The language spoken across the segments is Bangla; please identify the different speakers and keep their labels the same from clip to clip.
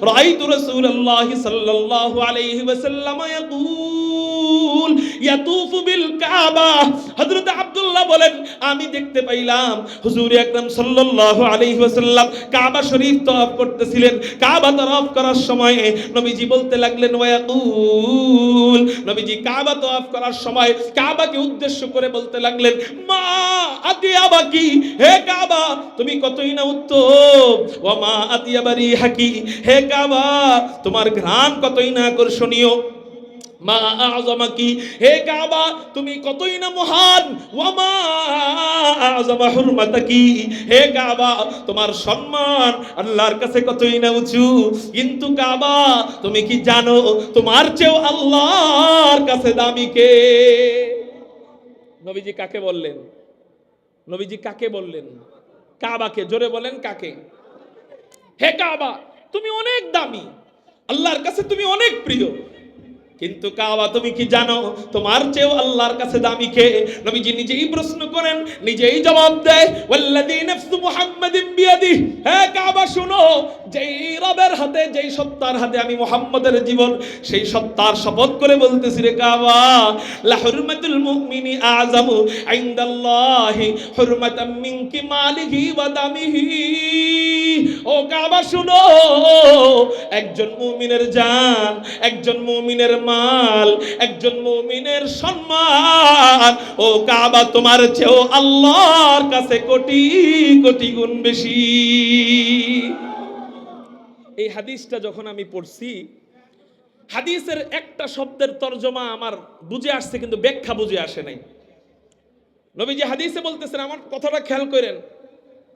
Speaker 1: রাআইতু রাসূলুল্লাহ সাল্লাল্লাহু আলাইহি ওয়াসাল্লাম ইয়াকুল ইয়াতুফু বিল কাবা। হযরত আব্দুল্লাহ বলেন, আমি দেখতে পাইলাম হুজুর আকরাম সাল্লাল্লাহু আলাইহি ওয়াসাল্লাম কাবা শরীফ তওয়াফ করতেছিলেন। কাবা তওয়াফ করার সময় নবীজি বলতে লাগলেন নবীজি কাবা তওয়াফ করার সময় কাবাকে উদ্দেশ্য করে বলতে লাগলেন, মা আতিয়া বাকি হে কাবা, তুমি কতই না উত্তম? ও মা আতিয়া বাড়ি হাকি হে কাবা, তোমার ঘ্রাণ কতই না আকর্ষণীয়? মা আযমাকি হে কাবা, তুমি কতই না মহান? ওয়া মা আযমা হুরমাতাকি হে কাবা, তোমার সম্মান আল্লাহর কাছে কতই না উঁচু? কিন্তু কাবা, তুমি কি জানো, তোমার চেয়েও আল্লাহর কাছে দামি কে? নবীজি কাকে বললেন? নবীজি কাকে বললেন? কাবাকে, জোরে বলেন কাকে? হে কাবা, তুমি অনেক দামি। আল্লাহর কাছে তুমি অনেক প্রিয়। কিন্তু কাবা, তুমি কি জানো? তোমার চেয়েও আল্লাহর কাছে দামি কে? নবীজি নিজেই প্রশ্ন করেন, নিজেই জবাব দেয়, ওয়াল্লাযী নাফসু মুহাম্মাদিন বিয়াদি হে কাবা, শুনো, যেই রবের হাতে, যেই সত্তার হাতে আমি মুহাম্মাদের জীবন, সেই সত্তার শপথ করে বলতেছি রে কাবা, লা হুরমাতুল মুমিনি আযামু ইনদাল্লাহি হুরমাতাম মিনকি মালিহি ওয়া দামিহি। ও কাবা, শুনো, একজন মুমিনের জান, একজন মুমিনের মাল, একজন মুমিনের সম্মান। ও কাবা, তোমার চেয়েও আল্লাহর কাছে কোটি কোটি গুণ বেশি। এই হাদিসটা যখন আমি পড়ছি, হাদিসের একটা শব্দের তর্জমা আমার বুঝে আসছে, কিন্তু ব্যাখ্যা বুঝে আসে নাই। নবীজি হাদিসে বলতেছেন, আমার কথাটা খেয়াল করেন,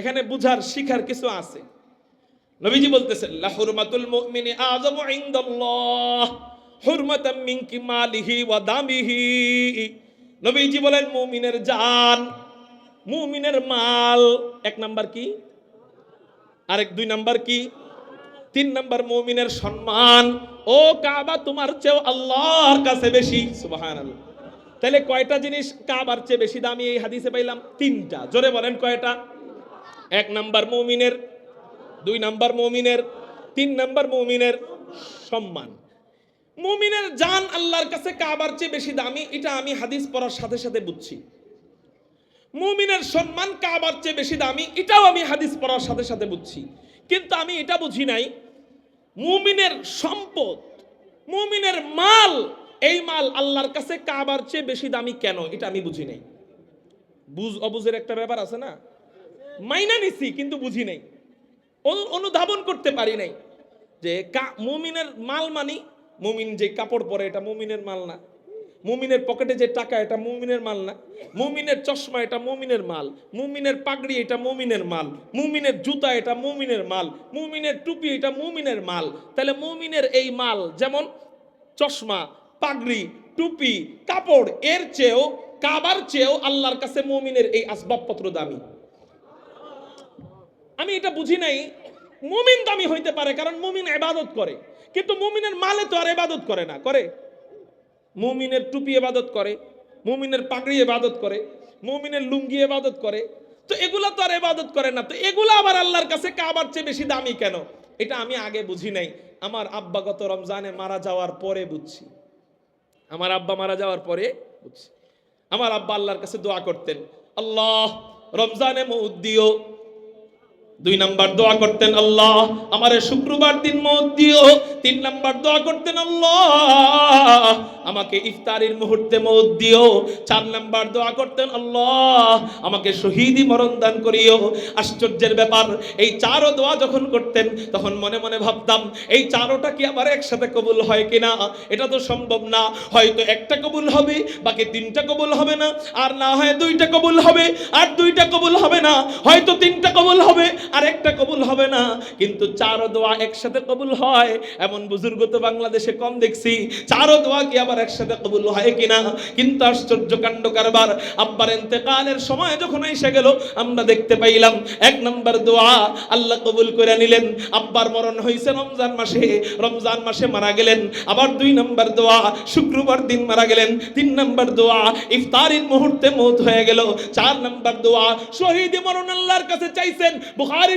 Speaker 1: এখানে বুঝার শিখার কিছু আছে। নবীজি বলতেছেন, লা হুরমাতুল মুমিনি আযামু ইনদাল্লাহ। হুরমাতাম মিনকি মালিহি ওয়া দামিহি। নবীজি বলেন, মুমিনের জান, মুমিনের মাল, এক নাম্বার কি? আরেক দুই নাম্বার কি? তিন নাম্বার মুমিনের সম্মান। ও কাবা, তোমার চেয়েও আল্লাহর কাছে বেশি। সুবহানাল্লাহ। তাহলে কয়টা জিনিস কাবার চেয়ে বেশি দামি? এই হাদিসে পাইলাম তিনটা। জোরে বলেন কয়টা? এক নাম্বার মুমিনের, দুই নাম্বার মুমিনের, তিন নাম্বার মুমিনের সম্মান। মুমিনের জান আল্লাহর কাছে কাবার চেয়ে বেশি দামি, এটা আমি হাদিস পড়ার সাথে সাথে বুঝছি। মুমিনের সম্মান কাবার চেয়ে বেশি দামি, এটাও আমি হাদিস পড়ার সাথে সাথে বুঝছি। কিন্তু আমি এটা বুঝি নাই, মুমিনের সম্পদ, মুমিনের মাল, এই মাল আল্লাহর কাছে কাবার চেয়ে বেশি দামি কেন, এটা আমি বুঝি নাই। বুঝ অবুঝের একটা ব্যাপার আছে না? মাইনা নিছি, কিন্তু বুঝি নাই। অনুধাবন করতে পারি নাই যে মুমিনের মাল মানি মুমিন যে কাপড় পরে, এটা মুমিনের মাল না। মুমিনের পকেটে যে টাকা, এটা মুমিনের মাল না। মুমিনের চশমা, এটা মুমিনের মাল। মুমিনের পাগড়ি, এটা মুমিনের মাল। মুমিনের জুতা, এটা মুমিনের মাল। মুমিনের টুপি, এটা মুমিনের মাল। তাহলে মুমিনের এই মাল যেমন চশমা, পাগড়ি, টুপি, কাপড়, এর চেয়েও, কাবার চেয়েও আল্লাহর কাছে মুমিনের এই আসবাবপত্র দামি। আমি এটা বুঝি নাই। মুমিন দামি হইতে পারে, কারণ মুমিন এবাদত করে। কিন্তু মুমিনের মালে তো আর এবাদত করে না, করে। মুমিনের টুপি এবাদত করে, মুমিনের পাগড়ি এবাদত করে, মুমিনের লুঙ্গি এবাদত করে। তো এগুলা তো আর এবাদত করে না, তো এগুলো আবার আল্লাহর কাছে কাবার চেয়ে বেশি দামি কেন? এটা আমি আগে বুঝি নাই। আমার আব্বা গত রমজানে মারা যাওয়ার পরে বুঝছি। আমার আব্বা মারা যাওয়ার পরে বুঝছি। আমার আব্বা আল্লাহর কাছে দোয়া করতেন, আল্লাহ, রমজানে মৌদ দিও দুই নাম্বার দোয়া করতেন আল্লাহ, আমারে শুক্রবার দিন মত দিও। তিন নাম্বার দোয়া করতেন আল্লাহ, আমাকে ইফতারির মুহূর্তে মত দিও। চার নাম্বার দোয়া করতেন আল্লাহ, আমাকে শহীদি মরণ দান করিও। আশ্চর্যের ব্যাপার, এই চারও দোয়া যখন করতেন, তখন মনে মনে ভাবতাম, এই চারোটা কি আবার একসাথে কবুল হয় কিনা? এটা তো সম্ভব না। হয়তো একটা কবুল হবে, বাকি তিনটা কবুল হবে না। আর না হয় দুইটা কবুল হবে, আর দুইটা কবুল হবে না। হয়তো তিনটা কবুল হবে আর একটা কবুল হবে না। কিন্তু চার দোয়া একসাথে কবুল হয়। এমন বুজুর্গ তো বাংলাদেশে কম দেখছি। চারো দোয়া কি আবার একসাথে কবুল হয় কিনা? কিন্তু আশ্চর্য কাণ্ড কারবার। আব্বার এতেকালের সময় যখন এসে গেল, আমরা দেখতে পাইলাম, এক নম্বর দোয়া আল্লাহ কবুল করে নিলেন। আব্বার মরণ হয়েছে রমজান মাসে। রমজান মাসে মারা গেলেন। আবার দুই নম্বর দোয়া শুক্রবার দিন মারা গেলেন। তিন নম্বর দোয়া ইফতারির মুহূর্তে মৌত হয়ে গেল। চার নম্বর দোয়া, শহীদ মরণ আল্লাহর কাছে চাইছেন।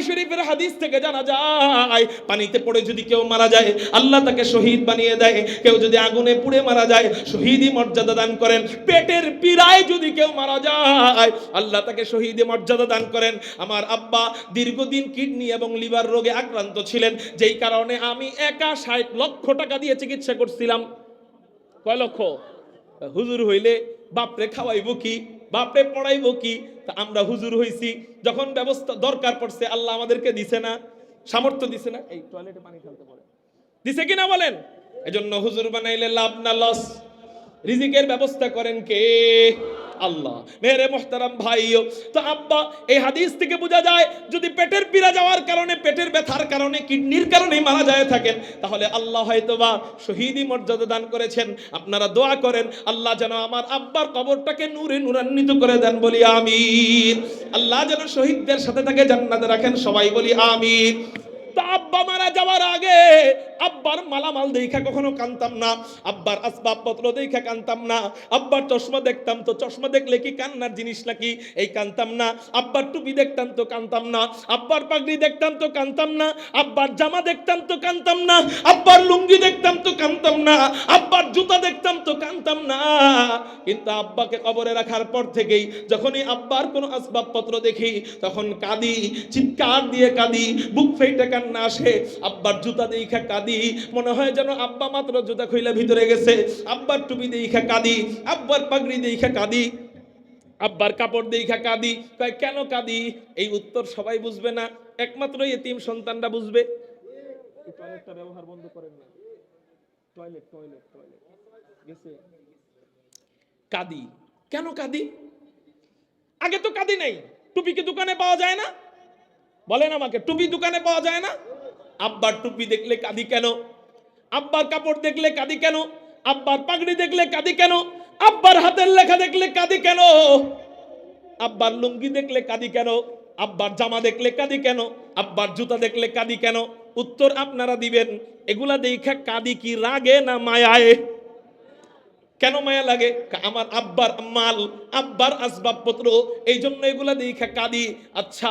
Speaker 1: শরীফের হাদিস থেকে জানা যায়, পানিতে পড়ে যদি কেউ মারা যায়, আল্লাহ তাকে শহীদ বানিয়ে দেয়। কেউ যদি আগুনে পুড়ে মারা যায়, শহীদই মর্যাদা দান করেন। পেটের পীড়ায় যদি কেউ মারা যায়, আল্লাহ তাকে শহীদে মর্যাদা দান করেন। আমার আব্বা দীর্ঘদিন কিডনি এবং লিভার রোগে আক্রান্ত ছিলেন, যেই কারণে আমি একা ষাট লক্ষ টাকা দিয়ে চিকিৎসা করছিলাম। কয় লক্ষ? হুজুর হইলে বাপরে খাওয়াইবো কি? বাপরে পড়াইবো কি? তা আমরা হুজুর হইছি, যখন ব্যবস্থা দরকার পড়ছে, আল্লাহ আমাদেরকে দিছে না। সামর্থ্য দিছে না। এই টয়লেটে পানি ফেলতে পারে দিছে কি না বলেন? এজন্য হুজুর বানাইলে লাভ না লস রিজিকের ব্যবস্থা করেন কে? আল্লাহ। মেরে মোহতারাম ভাইও। তো আব্বা, এই হাদিস থেকে বোঝা যায়, যদি পেটের পীড়া যাওয়ার কারণে, পেটের ব্যথার কারণে, কিডনির কারণে মারা যায় থাকেন, তাহলে আল্লাহ হয়তো হয়তোবা শহীদি মর্যাদা দান করেছেন। আপনারা দোয়া করেন, আল্লাহ যেন আমার আব্বার কবরটাকে নূরে নূরান্বিত করে দেন, বলি আমিন। আল্লাহ যেন শহীদদের সাথে তাকে জান্নাতে রাখেন, সবাই বলি আমিন। আব্বা মারা যাওয়ার আগে আব্বার মালামাল দেখা কখনো কানতাম না, আব্বার আসবাবপত্র দেখা কানতাম না, আব্বার চশমা দেখতাম তো চশমা দেখলে কি কান্নার জিনিস নাকি? এই কানতাম না, আব্বার টুপি দেখতাম তো কানতাম না, আব্বার পাগড়ি দেখতাম তো কানতাম না, আব্বার জামা দেখতাম তো কানতাম না, আব্বার লুঙ্গি দেখতাম তো কানতাম না, আব্বার জুতা দেখতাম তো কানতাম না। কিন্তু আব্বাকে কবরে রাখার পর থেকেই যখনই আব্বার কোনো আসবাবপত্র দেখি, তখন কাঁদি, চিৎকার দিয়ে কাঁদি, বুক ফেটে কান্না আসে আব্বার জুতা দেখা কাঁদি মনে হয় যেন আব্বা মাত্র জুতা খুইলা ভিতরে গেছে আব্বার টুপি দেখা কাঁদি আব্বার পাগড়ি দেখা কাঁদি আব্বার কাপড় দেখা কাঁদি কয় কেন কাঁদি? এই উত্তর সবাই বুঝবে না একমাত্র এতিম সন্তানরা বুঝবে। টয়লেটটা ব্যবহার বন্ধ করেন না। টয়লেট টয়লেট টয়লেট গেছে। কাঁদি। কেন কাঁদি? আগে তো কাঁদি নাই। টুপি কি দোকানে পাওয়া যায় না? বলেন আমাকে টুপি দোকানে পাওয়া যায় না? আব্বার টুপি দেখলে কাঁদি কেন? আব্বার কাপড় দেখলে কাঁদি কেন? আব্বার পাগড়ি দেখলে কাঁদি কেন? আব্বার হাতের লেখা দেখলে কাঁদি কেন? আব্বার লুঙ্গি দেখলে কাঁদি কেন? আব্বার জামা দেখলে কাঁদি কেন? আব্বার জুতা দেখলে কাঁদি কেন? উত্তর আপনারা দিবেন। এগুলা দেখে কাঁদি কি, রাগে না মায়ায়? কেন মায়া লাগে? আমার আব্বার মাল, আব্বার আসবাবপত্র এই জন্য এগুলা দেখা কাঁদি। আচ্ছা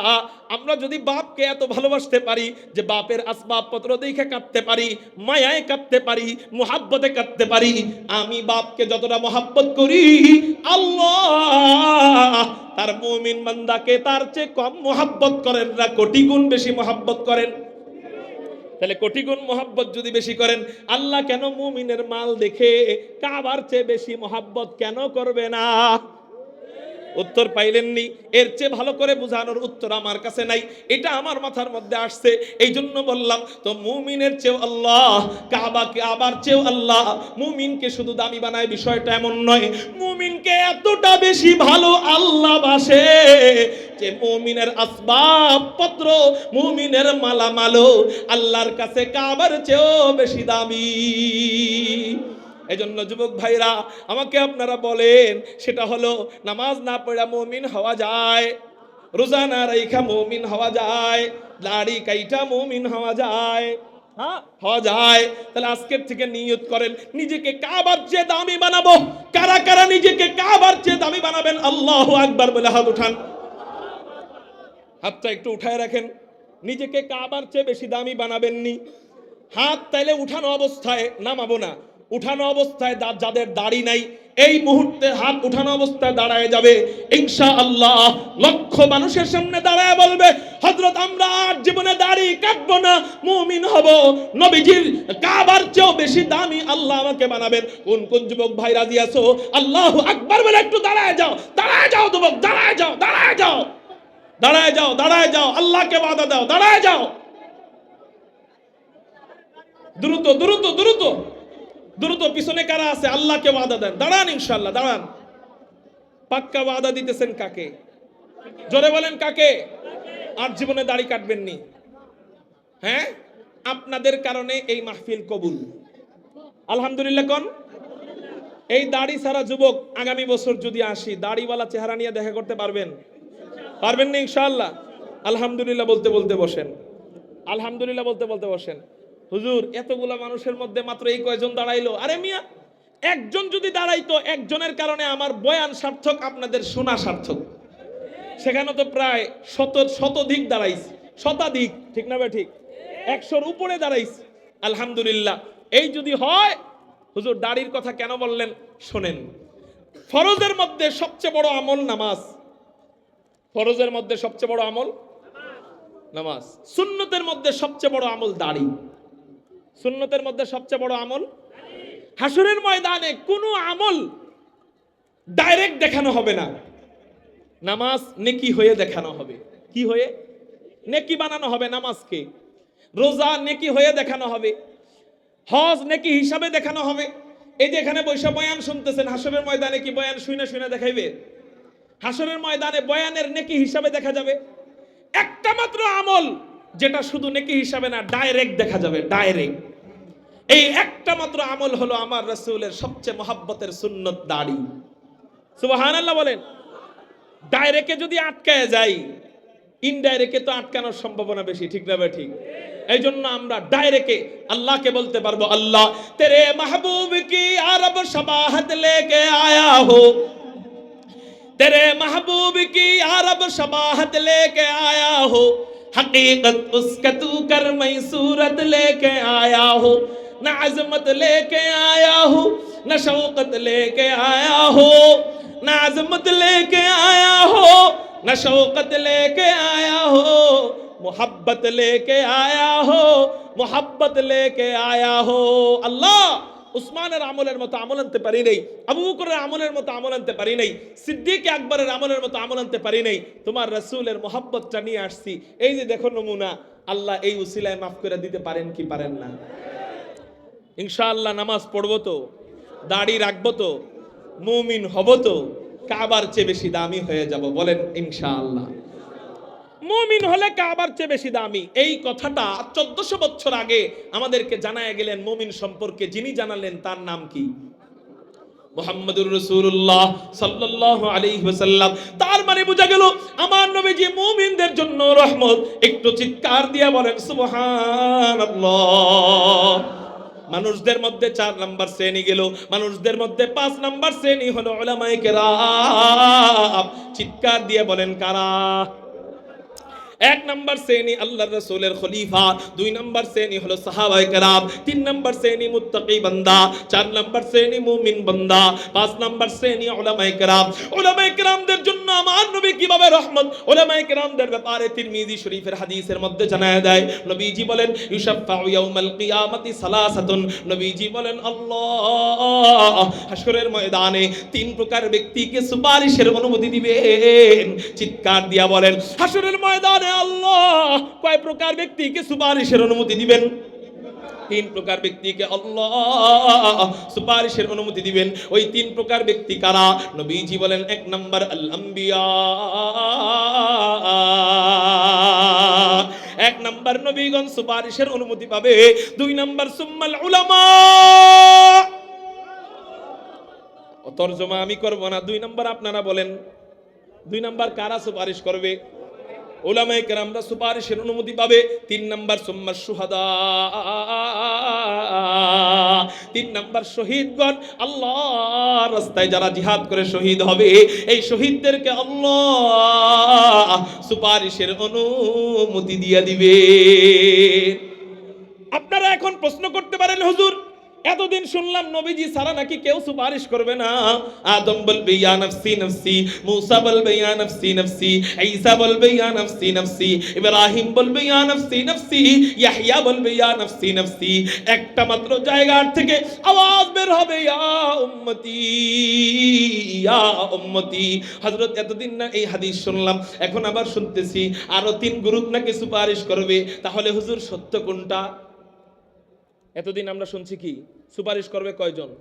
Speaker 1: আমরা যদি বাপকে এত ভালোবাসতে পারি, যে বাপের আসবাবপত্র দেখে কাঁদতে পারি, মায়ায় কাঁদতে পারি, মোহাব্বতে কাঁদতে পারি, আমি বাপকে যতটা মোহাব্বত করি, আল্লাহ তার মুমিন বান্দাকে তার চেয়ে কম মোহাব্বত করেন না, কোটি গুণ বেশি মোহাব্বত করেন। তাহলে কোটি গুণ মোহাব্বত যদি বেশি করেন, আল্লাহ কেন মুমিনের মাল দেখে কাবার চেয়ে বেশি মোহাব্বত কেন করবে না? উত্তর পাইলেননি। এর চেয়ে ভালো করে বোঝানোর উত্তর আমার কাছে নাই। এটা আমার মাথার মধ্যে আসছে। এই জন্য বললাম, তো মুমিনের চেয়েও আল্লাহ, কাবাকে আবার চেয়েও আল্লাহ, মুমিনকে শুধু দামি বানায় বিষয়টা এমন নয়। মুমিনকে এতটা বেশি ভালো আল্লাহ বাসে। যে মুমিনের আসবাব পত্র, মুমিনের মালামালো আল্লাহর কাছে কাবার চেয়েও বেশি দামি। এজন্য যুবক ভাইরা, আমাকে আপনারা বলেন, সেটা হলো নামাজ না পড়া মুমিন হওয়া যায়, রোজা না রাইখা মুমিন হওয়া যায়, দাড়ি কাইটা মুমিন হওয়া যায় হ্যাঁ হওয়া যায়। তাহলে আজকের থেকে নিয়ত করেন, নিজেকে কাবার চেয়ে দামি বানাবো। কারা কারা নিজেকে কাবার চেয়ে দামি বানাবেন? আল্লাহ আকবার বলে হাত উঠান। হাতটা একটু উঠায় রাখেন। নিজেকে কাবার চেয়ে বেশি দামি বানাবেননি। হাত তাইলে উঠানো অবস্থায় নামাবো না। উঠানো অবস্থায় যাদের দাড়ি নাই, এই মুহূর্তে হাত উঠানো অবস্থায় দাঁড়ায় যাবে। ইনশা আল্লাহ লক্ষ মানুষের সামনে দাঁড়ায় বলবে হজরত আমরা আর জীবনে দাড়ি কাটবো না, মুমিন হব। নবীজির কাবার চেয়েও বেশি দামি আল্লাহ আমাকে বানাবেন। কোন কোন যুবক ভাই রাজি আছো? আল্লাহ আকবার বলে একটু দাঁড়ায় যাও দাঁড়ায় যাও যুবক, দাঁড়ায় যাও দাঁড়ায় যাও। দাঁড়ায় যাও দাঁড়ায় যাও, আল্লাহকে বাধা দাও, দাঁড়ায় যাও। দ্রুত দ্রুত দ্রুত দ্রুত, পিছনে কারা আছে? আল্লাহকে ওয়াদা দেন। দাঁড়ান ইনশাল্লাহ দাঁড়ান। পাক্কা ওয়াদা দিতেছেন কাকে? জোরে বলেন কাকে? আর জীবনে দাড়ি কাটবেননি। হ্যাঁ? আপনাদের কারণে এই মাহফিল কবুল। আলহামদুলিল্লাহ কোন? এই দাড়ি ছাড়া যুবক আগামী বছর যদি আসি, দাড়িওয়ালা চেহারা নিয়ে দেখা করতে পারবেন? পারবেন না ইনশাআল্লাহ? আলহামদুলিল্লাহ বলতে বলতে বসেন। আলহামদুলিল্লাহ বলতে বলতে বসেন। হুজুর, এতগুলা মানুষের মধ্যে মাত্র এই কয়জন দাঁড়াইলো? আরে মিয়া, একজন যদি দাঁড়াইতো, একজনের কারণে আমার বয়ান সার্থক, আপনাদের শোনা সার্থক। সেখানে তো প্রায় শত, শতধিক দাঁড়াইছে। শতাধিক, ঠিক না ঠিক? একশোর উপরে দাঁড়াইছে। আলহামদুলিল্লাহ। এই যদি হয়, হুজুর, দাড়ির কথা কেন বললেন? শোনেন। ফরজের মধ্যে সবচেয়ে বড় আমল নামাজ। ফরজের মধ্যে সবচেয়ে বড় আমল? নামাজ। সুন্নতের মধ্যে সবচেয়ে বড় আমল দাড়ি। সুন্নতের মধ্যে সবচেয়ে বড় আমল হাসুরের ময়দানে কোনো আমল ডাইরেক্ট দেখানো হবে না। নামাজ নেকি হয়ে দেখানো হবে। কি হয়ে? নেকি বানানো হবে নামাজকে। রোজা নেকি হয়ে দেখানো হবে। হজ নেকি হিসাবে দেখানো হবে। এই যে এখানে বৈশা বয়ান শুনতেছেন হাসরের ময়দানে কি বয়ান শুনে শুনে দেখাইবে? হাসরের ময়দানে বয়ানের নেকি হিসাবে দেখা যাবে। একটা মাত্র আমল যেটা শুধু নেকি হিসাবে না ডাইরেক্ট দেখা যাবে ডাইরেক্ট এই একটা মাত্র আমল হলো আমার রসুলের সবচেয়ে মহাব্বতের সুন্নত দাড়ি। সুবহানাল্লাহ বলেন ডাইরেক্টে যদি আটকায় যাই ইনডাইরেক্টে তো আটকানোর সম্ভাবনা বেশি, ঠিক না ঠিক? এই জন্য আমরা ডাইরেক্টে আল্লাহকে বলতে পারব, আল্লাহ, তেরে মাহবুব কি আরব শবাহত লেকে আয়া হো? تیرے محبوب کی عرب شباہت لے کے آیا ہو، حقیقت اس کا تو کرمی صورت لے کے آیا ہو، نہ عظمت لے کے آیا ہو، نہ شوقت لے کے آیا ہو، نہ عظمت لے کے آیا ہو، نہ شوقت لے کے آیا ہو، محبت لے کے آیا ہو، محبت لے کے آیا ہو۔ اللہ! উসমানের আমলের মতো আমল আনতে পারি নাই আবু বকরের আমলের মতো আমল আনতে পারি নাই, সিদ্দিক আকবরের আমলের মতো আমল আনতে পারি নাই, তোমার রাসূলের মোহাব্বতটা নিয়ে আসছি। এই যে দেখো নমুনা, আল্লাহ এই উসিলায় মাফ করে দিতে পারেন কি পারেন না? ইনশাআল্লাহ নামাজ পড়ব তো, দাড়ি রাখব তো, মুমিন হব তো, কাবার চেয়ে বেশি দামি হয়ে যাব, বলেন ইনশাআল্লাহ। মুমিন হলে কাবার চেয়ে বেশি দামি। এই কথাটা চোদ্দশো বছর আগে আমাদেরকে জানায় গেলেন মুমিন সম্পর্কে, যিনি জানালেন তার নাম কি? মোহাম্মদুর রসুল্লাহ সাল্লাল্লাহু আলাইহি ওয়াসাল্লাম। তার মানে বোঝা গেল, আমার নবীজি মুমিনদের জন্য রহমত। একটু চিৎকার দিয়ে বলেন, সুবহানাল্লাহ। মানুষদের মধ্যে চার নাম্বার শ্রেণি গেল, মানুষদের মধ্যে পাঁচ নাম্বার শ্রেণি হলো ওলামায়ে কেরাম। চিৎকার দিয়ে বলেন, কারা? এক নম্বর শ্রেণি আল্লাহ রসুলের খলিফা, দুই নম্বর শ্রেণি হলো সাহাবায়ে কেরাম, তিন নম্বর শ্রেণি মুত্তাকি বান্দা, চার নম্বর শ্রেণি মুমিন বান্দা, পাঁচ নম্বর শ্রেণি উলামায়ে কেরাম। উলামায়ে কেরামদের জন্য আমার নবী কীভাবে রহমত? উলামায়ে কেরামদের ব্যাপারে তিরমিজি শরীফের হাদিসের মধ্যে জানায় দেয়, নবীজি বলেন ইউশাফাউ ইয়াউমাল কিয়ামাতি সালাসাতুন। নবীজি বলেন, আল্লাহ, হাশরের ময়দানে তিন প্রকার ব্যক্তিকে সুপারিশের অনুমতি দিবেন। চিৎকার দিয়া বলেন, হাশরের ময়দানে আল্লাহ, কয় প্রকার ব্যক্তিকে সুপারিশের অনুমতি দিবেন? তিন প্রকার ব্যক্তিকে আল্লাহ সুপারিশের অনুমতি দিবেন। ওই তিন প্রকার ব্যক্তি কারা? নবীজি বলেন, এক নম্বর আল আম্বিয়া এক নম্বর নবীগণ সুপারিশের অনুমতি পাবে। দুই নম্বর সুম্মাল উলামা। তর্জমা আমি করব না। দুই নম্বর আপনারা বলেন। দুই নম্বর কারা সুপারিশ করবে? ওলামায়ে কেরামরা সুপারিশের অনুমতি পাবে। তিন নাম্বার সুম্মার সুহাদা। তিন নাম্বার শহীদগণ আল্লাহ রাস্তায় যারা জিহাদ করে শহীদ হবে, এই শহীদদেরকে আল্লাহ সুপারিশের অনুমতি দিয়ে দিবে। আপনারা এখন প্রশ্ন করতে পারেন, হুজুর এতদিন শুনলাম নবীজি সারা নাকি কেউ সুপারিশ করবে না। আদম বলবে, ইয়া নফসি নফসি। মুসা বলবে, ইয়া নফসি নফসি। ঈসা বলবে, ইয়া নফসি নফসি। ইব্রাহিম বলবে, ইয়া নফসি নফসি। ইয়াহইয়া বলবে, ইয়া নফসি নফসি। একটা মাত্র জায়গার থেকে আওয়াজ বের হবে, ইয়া উম্মতি ইয়া উম্মতি। হযরত, এতদিন না এই হাদিস শুনলাম, এখন আবার শুনতেছি, আরও তিন গ্রুপ নাকি সুপারিশ করবে। তাহলে হুজুর সত্য কোনটা? এতদিন আমরা শুনছি কি, সুপারিশ করবে কয়জন?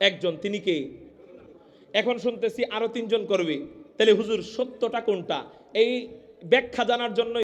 Speaker 1: একজন, তিনি কে? এখন শুনতেছি আরও তিনজন করবে। তাহলে হুজুর সত্যটা কোনটা? এই ব্যাখ্যা জানার জন্য